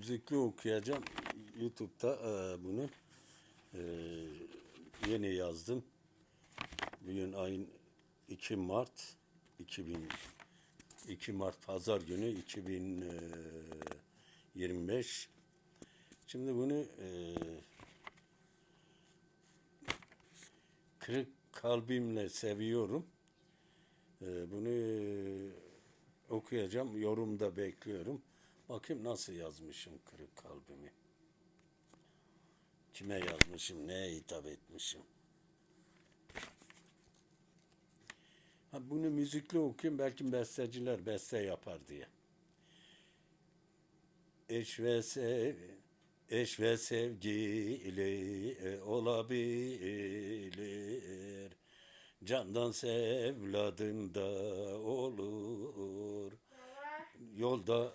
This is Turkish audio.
müzikli okuyacağım. YouTube'da e, bunu e, yeni yazdım. Bugün ayın 2 Mart 2000 2 Mart Pazar günü 2025. Şimdi bunu e, kırık kalbimle seviyorum. E, bunu e, okuyacağım. Yorumda bekliyorum. Bakayım nasıl yazmışım kırık kalbimi. Kime yazmışım, neye hitap etmişim. Ha, bunu müzikli okuyayım belki besteciler beste yapar diye. Eş ve sev, eş ve sevgili e, olabilir. Candan sevladın da olur. Yolda